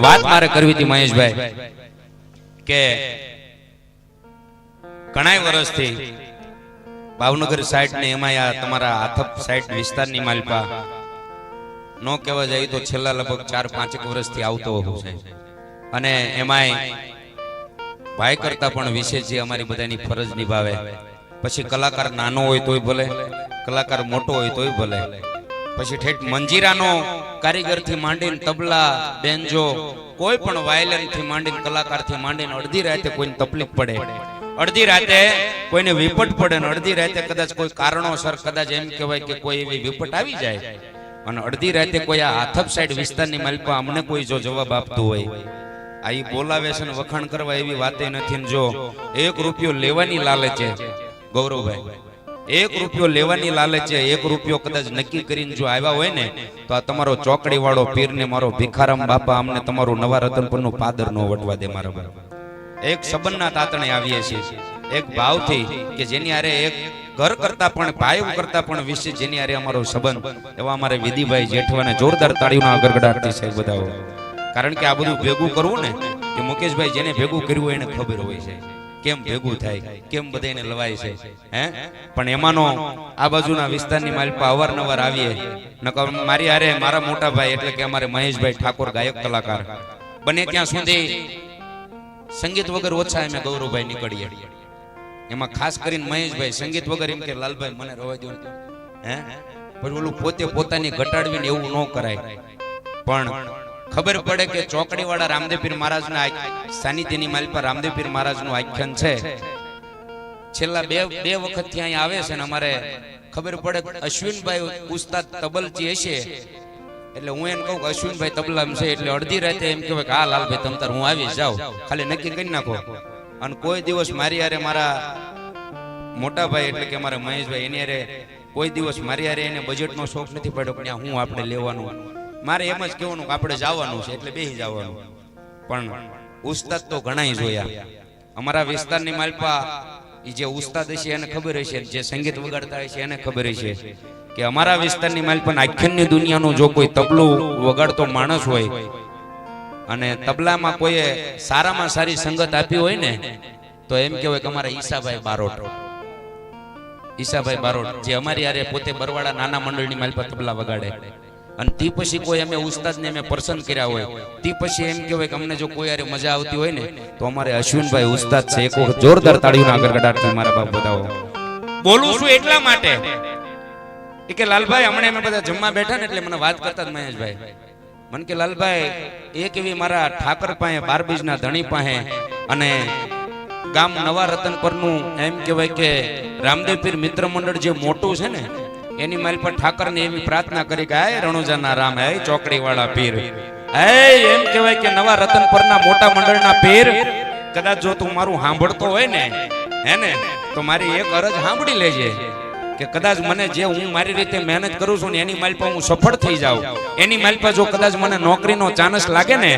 વાત મારે કરવી હતી મહેશભાઈ કે ઘણાય વર્ષથી ભાવનગર સાઈડ ને એમાં આ તમારા આથપ સાઈડ વિસ્તારની માલપા નો કહેવા જાય તો છેલ્લા લગભગ ચાર પાંચેક વર્ષથી આવતો હોઉં છે. અને એમાંય ભાઈ કરતા પણ વિશેષ જે અમારી બધાની ફરજ નિભાવે. પછી કલાકાર નાનો હોય તોય ભલે, કલાકાર મોટો હોય તોય ભલે. પછી ઠેઠ મંજીરાનો કારીગરથી માંડીને તબલા, બેન્જો, કોઈ પણ વાયલનથી માંડીને કલાકારથી માંડીને અડધી રાતે કોઈને તકલીફ પડે. અડધી રાતે કોઈને વિપટ પડે ને અડધી રાતે કદાચ કોઈ કારણોસર કદાચ એમ કહેવાય કે કોઈ એવી વિપટ આવી જાય. અને અડધી રાતે કોઈ આ હાથપ સાઈડ વિસ્તારની માલપા અમને કોઈ જો જવાબ આપતું હોય. આ ઈ બોલાવે છે ને વખાણ કરવા એવી વાતે નથી જો એક રૂપિયો લેવાની લાલચે. ગૌરવભાઈ એક રૂપિયો લેવાની લાલચે એક રૂપિયો કદાચ નક્કી કરીને જો આવ્યા હોય ને, તો આ તમારો ચોકડી વાળો પીર ને મારો ભિખારામ બાપા અમને તમારું નવા રતનપુરનું પાદર નો વટવા દે મારા બાપા. એક સંબંધના તાતણે આવીએ છીએ. એક ભાવથી કે જેની હારે એક ઘર કરતા પણ ભાઈ કરતા પણ વિશે જેની હારે અમારો સંબંધ. એવા અમારે વિધિભાઈ જેઠવાને જોરદાર તાળીઓના ગરગડાટથી સાહેબ બધા કારણ કે આ બધું ભેગું કરવું ને કે મુકેશભાઈ જેને ભેગું કર્યું એને ખબર હોય છે. કેમ ભેગું થાય? કેમ બધાને લવાય છે? હે? પણ એમાંનો આ બાજુના વિસ્તારની માલપા અવારનવાર આવીએ. નકર મારી હારે મારા મોટા ભાઈ એટલે કે અમારે મહેશભાઈ ઠાકોર ગાયક કલાકાર. બને ત્યાં સુધી સંગીત વગર ઓછા અમે ગૌરવભાઈ નીકળીએ. એમાં ખાસ કરીને મહેશભાઈ સંગીત વગર એમ કે લાલભાઈ મને રવા દો. હે? પછી ઓલું પોતે પોતાની ઘટાડવીને એવું ન કરાય. પણ ખબર પડે કે ચોકડી વાળા રામદેવપીર મહારાજના આ સાનિધ્યની માલ પર રામદેવપીર મહારાજનું આખ્યાન છે. છેલ્લા બે બે વખતથી અહીં આવે છે ને અમારે ખબર પડે અશ્વિનભાઈ ઉસ્તાદ તબલજી હશે. એટલે હું એમ કહું અશ્વિનભાઈ તબલામ છે એટલે અડધી રાતે એમ કહેવાય કે, હા, લાલભાઈ તમતાર હું આવી જાઉં. ખાલી નક્કી કરી નાખો. અને કોઈ દિવસ મારી હારે મારા મોટા ભાઈ એટલે કે મારા મહેશભાઈ એની યારે કોઈ દિવસ મારી હારે એને બજેટનો શોખ નથી પડ્યો પણ હું આપણે લેવાનું. મારે એમ જ કહેવાનું કે આપણે જવાનું છે, એટલે બેસી જવાનું. પણ ઉસ્તાદ તો ઘણા જોયા. અમારા વિસ્તારની માલપા જે ઉસ્તાદ હશે એને ખબર હશે, જે સંગીત વગાડતા હશે એને ખબર હશે કે અમારા વિસ્તારની માલપા આખ્યાનની દુનિયાનું જો કોઈ તબલું વગાડતો માણસ હોય અને તબલામાં કોઈએ સારામાં સારી સંગત આપી હોય ને, તો એમ કહેવાય કે અમારા ઈસાભાઈ બારોટ. ઈસાભાઈ બારોટ, જે અમારી આરે પોતે બરવાડા નાના મંડળની માલપા તબલા વગાડે. અને તે પછી કોઈ અમે ઉસ્તાદને અમે પસંદ કર્યા હોય. તે પછી એમ કહેવાય કે અમને જો કોઈ અરે મજા આવતી હોય ને તો અમારે અશ્વિનભાઈ ઉસ્તાદ છે. એક વખત જોરદાર તાળીઓના આગળ ગડાટથી મારા બાપ બતાવો. બોલું છું એટલા માટે. કે લાલભાઈ હમણાં અમે બધા જમવા બેઠા ને એટલે મને વાત કરતા જ મહેશભાઈ. મને કે લાલભાઈ એક એવી મારા ઠાકર પાસે બારબીજ ના ધણી પાસે અને ગામ નવા રતનપરનું એમ કહેવાય કે રામદેવ પીર મિત્ર મંડળ જે મોટું છે ને એની માલ પર ઠાકરને એવી પ્રાર્થના કરી કે હે રણુજાના રામ હે ચોકડી વાળા પીર. હે એમ કહેવાય કે નવા રતનપરના મોટા મંડળના પીર, કદાચ જો તું મારું સાંભળતો હોય ને, હે ને, તો મારી એક અરજ સાંભળી લેજે કે કદાચ મને જે હું મારી રીતે મહેનત કરું છું ને એની માલ પર હું સફળ થઈ જાઉં. એની માલ પર જો કદાચ મને નોકરીનો ચાન્સ લાગે ને,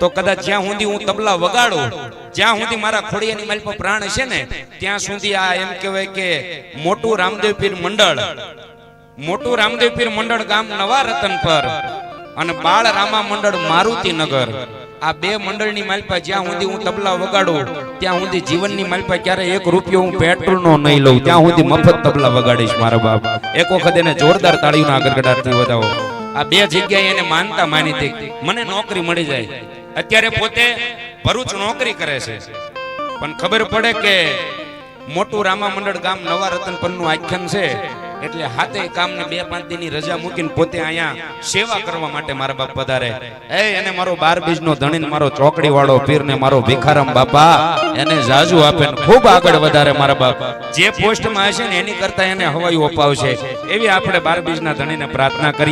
તો કદાચ જ્યાં સુધી હું તબલા વગાડું, જ્યાં સુધી મારા ખોડિયાની માલ પર પ્રાણ છે ને, ત્યાં સુધી આ એમ કહેવાય કે મોટું રામદેવ પીર મંડળ મોટું રામદેવ પીર મંડળ ગામ નવા રતન પર અને બાળ રામા મંડળ મારુતિ નગર. આ બે મંડળની માલપા જ્યાં સુધી હું તબલા વગાડું, ત્યાં સુધી જીવનની માલપા ક્યારે એક રૂપિયો હું પેટ્રોલ નો નહીં લઉં, ત્યાં સુધી મફત તબલા વગાડીશ મારા બાપ. એક વખત એને જોરદાર તાળીઓના ગરગડાટથી વધાવો. આ બે જગ્યાએ એને માનતા માની દે મને નોકરી મળી જાય. અત્યારે પોતે ભરૂચ નોકરી કરે છે. પણ ખબર પડે કે મોટું રામા મંડળ ગામ નવા રતનપરનું આખ્યાન છે. એટલે હાથે કામને બે, પાંચ દિનની રજા મૂકીને પોતે અહીંયા સેવા કરવા માટે મારા બાપ પધારે. એ, એને મારો બાર બીજનો ધણીને મારો ચોકડી વાળો પીર ને મારો ભિખારામ બાપા, એને જાજુ આપે ને ખૂબ આગળ વધારે મારા બાપ. જે પોસ્ટમાં હશે ને એની કરતા એને હવાયું અપાવશે એવી આપણે બાર બીજના ધણીને પ્રાર્થના કરીએ.